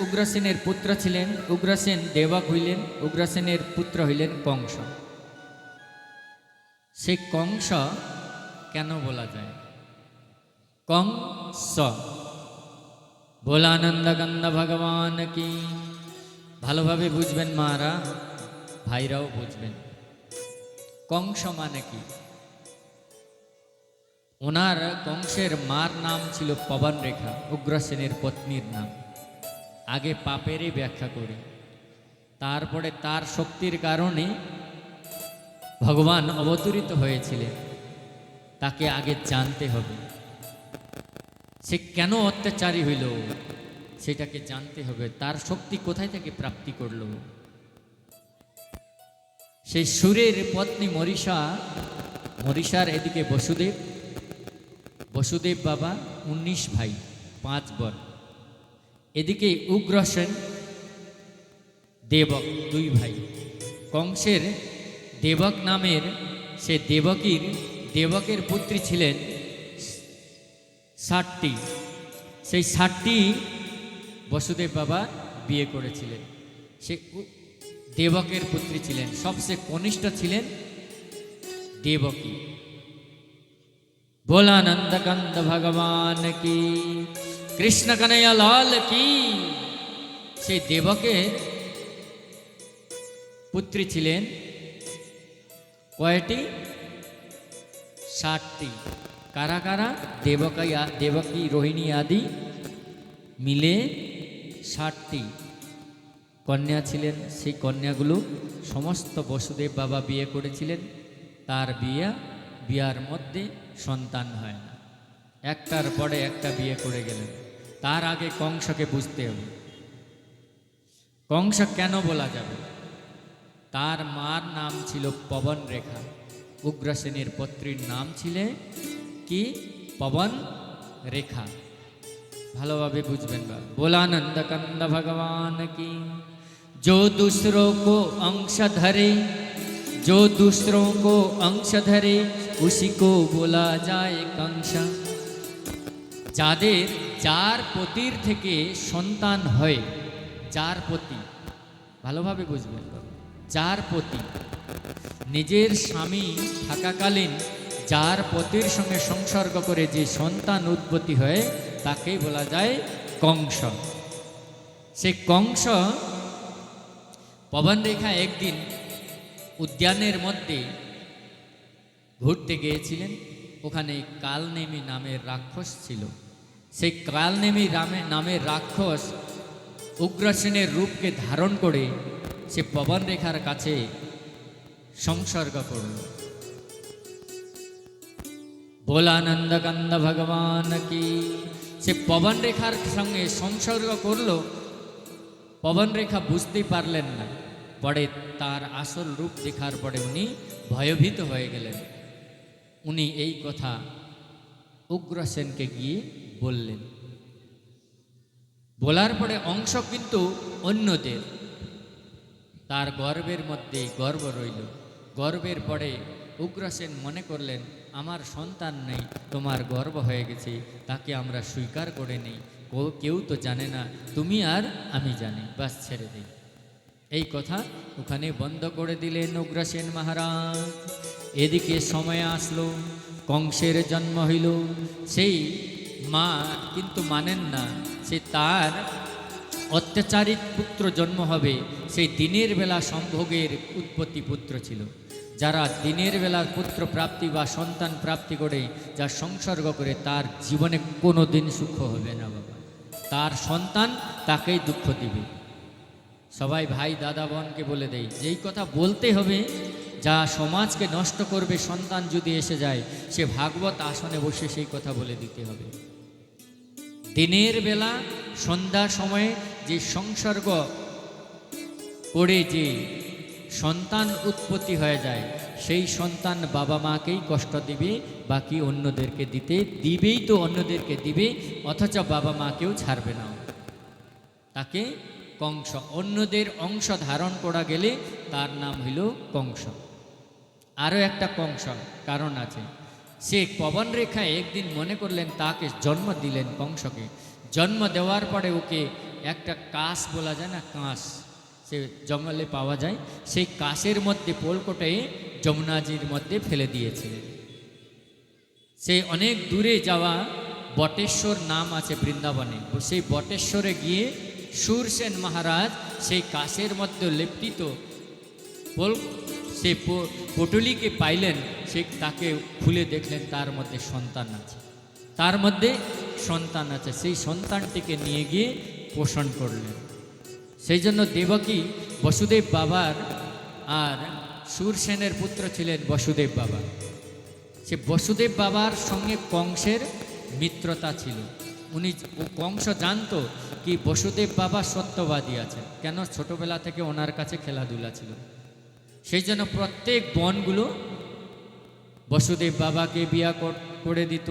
উগ্রসেনের পুত্র ছিলেন, উগ্রসেন দেবক হইলেন, উগ্রসেনের পুত্র হইলেন কংস। সে কংস কেন বলা যায়? কংস ভোলানন্দ গন্ধ ভগবান কি? ভালোভাবে বুঝবেন মারা, ভাইরাও বুঝবেন। কংস মানে কি? ওনার কংসের মার নাম ছিল পবন রেখা উগ্রসেনের পত্নীর নাম। আগে পাপেরই ব্যাখ্যা করি। তারপরে তার শক্তির কারণে ভগবান অবতরিত হয়েছিলেন। তাকে আগে জানতে হবে। সে কেন অত্যাচারী হইল? সেটাকে জানতে হবে। তার শক্তি কোথায় থেকে প্রাপ্তি করল? সেই সুরের পত্নী মরিষা মরিষার এদিকে বসুদেব। বসুদেব বাবা, উনিশ ভাই, পাঁচ বর। এদিকে উগ্রসেন দেবক দুই ভাই। কংসের দেবক নামের সে দেবকীর, দেবকের পুত্রী ছিলেন ষাটটি সেই ষাটটি বসুদেব বাবা বিয়ে করেছিলেন। সে দেবকের পুত্রী ছিলেন। সবচেয়ে কনিষ্ঠ ছিলেন দেবকী। ভোলানন্দ কন্দ ভগবান কি কৃষ্ণ কানাইয়া লাল কি? সেই দেবকের পুত্রী ছিলেন কয়টি? ষাটটি কারা কারা? দেবকাই দেবকী, রোহিণী আদি মিলে ষাটটি কন্যা ছিলেন, সেই কন্যাগুলো সমস্ত বসুদেব বাবা বিয়ে করেছিলেন। তার বিয়ে, বিয়ার মধ্যে সন্তান হয় না। একটার পরে একটা বিয়ে করে গেলেন। তার আগে কংসকে বুঝতে হবে কংস কেন বলা যাবে তার মার নাম ছিল পবন রেখা উগ্রসেনের পত্রীর নাম ছিলে কি পবন রেখা ভালোভাবে বুঝবেন বা बोलानंद कंद भगवान की जो दूसरों को अंश धरे जो दूसरों को अंश धरे उसी को बोला जाए कंस যাদের, যার পতির থেকে সন্তান হয়, যার পতি, ভালোভাবে বুঝবেন। যার পতি, নিজের স্বামী থাকাকালীন যার পতির সঙ্গে সংসর্গ করে যে সন্তান উৎপত্তি হয় তাকেই বলা যায় কংস সে কংস পবনরেখা একদিন উদ্যানের মধ্যে ঘুরতে গিয়েছিলেন ওখানে কালনেমি নামের রাক্ষস ছিল সেই কালনেমি রামে নামের রাক্ষস উগ্রসেনের রূপকে ধারণ করে সে পবনরেখার কাছে সংসর্গ করল। ভোলানন্দ কন্দ ভগবান কি? সে পবন রেখার সঙ্গে সংসর্গ করল। পবন রেখা বুঝতেই পারলেন না। পরে তার আসল রূপ দেখার পরে উনি ভয়ভীত হয়ে গেলেন। উনি এই কথা উগ্রসেনকে গিয়ে বললেন, বলার পরে অংশ কিন্তু অন্যদের। তার গর্বের মধ্যে গর্ব রইল। গর্বের পরে উগ্রসেন মনে করলেন, আমার সন্তান নেই, তোমার গর্ব হয়ে গেছে, তাকে আমরা স্বীকার করে নিই। কেউ তো জানে না, তুমি আর আমি জানি। বাস ছেড়ে দিই। এই কথা ওখানে বন্ধ করে দিলেন উগ্রসেন মহারাজ। এদিকে সময় আসলো, কংসের জন্ম হইল। সেই মা কিন্তু মানেন না। সে তার অত্যাচারিত পুত্র জন্ম হবে। সেই দিনের বেলা সম্ভোগের উৎপত্তি পুত্র ছিল। যারা দিনের বেলার পুত্র প্রাপ্তি বা সন্তান প্রাপ্তি করে যা সংসর্গ করে, তার জীবনে কোনো দিন সুখ হবে না বাবা। তার সন্তান তাকেই দুঃখ দিবে। সবাই ভাই, দাদা, বোনকে বলে দেয় যেই কথা বলতে হবে, যা সমাজকে নষ্ট করবে, সন্তান যদি এসে যায়, সে ভাগবত আসনে বসে সেই কথা বলে দিতে হবে। দিনের বেলা, সন্ধ্যা সময়ে যে সংসর্গ করে যে সন্তান উৎপত্তি হয়ে যায়, সেই সন্তান বাবা মাকেই কষ্ট দিবে, বাকি অন্যদেরকে দিতে, দিবেই তো অন্যদেরকে দিবে, অথচ বাবা মাকেও ছাড়বে না। তাকে কংস। অন্যদের অংশ ধারণ করা গেলে তার নাম হইল কংস। আরও একটা কংস কারণ আছে। সে পবন রেখায় একদিন মনে করলেন, তাকে জন্ম দিলেন কংসকে। জন্ম দেওয়ার পরে ওকে একটা কাশ বলা যায় না, কাঁস, সে জঙ্গলে পাওয়া যায়, সেই কাশের মধ্যে পোলকোটে যমুনাজির মধ্যে ফেলে দিয়েছিলেন সে অনেক দূরে যাওয়া বটেশ্বর নাম আছে বৃন্দাবনে। সেই বটেশ্বরে গিয়ে সুরসেন মহারাজ সেই কাশের মধ্যে লেপ্টিত পোল সে পটুলিকে পাইলেন, সে তাকে খুলে দেখলেন, তার মধ্যে সন্তান আছে। তার মধ্যে সন্তান আছে। সেই সন্তানটিকে নিয়ে গিয়ে পোষণ করলেন। সেই জন্য দেবকী বসুদেব বাবার আর সুরসেনের পুত্র ছিলেন বসুদেব বাবা। সে বসুদেব বাবার সঙ্গে কংসের মিত্রতা ছিল। উনি কংস জানতো কি বসুদেব বাবা সত্যবাদী আছেন। কেন? ছোটবেলা থেকে ওনার কাছে খেলাধুলা ছিল। সেই জন্য প্রত্যেক বনগুলো বসুদেব বাবাকে বিয়া কর- দিত।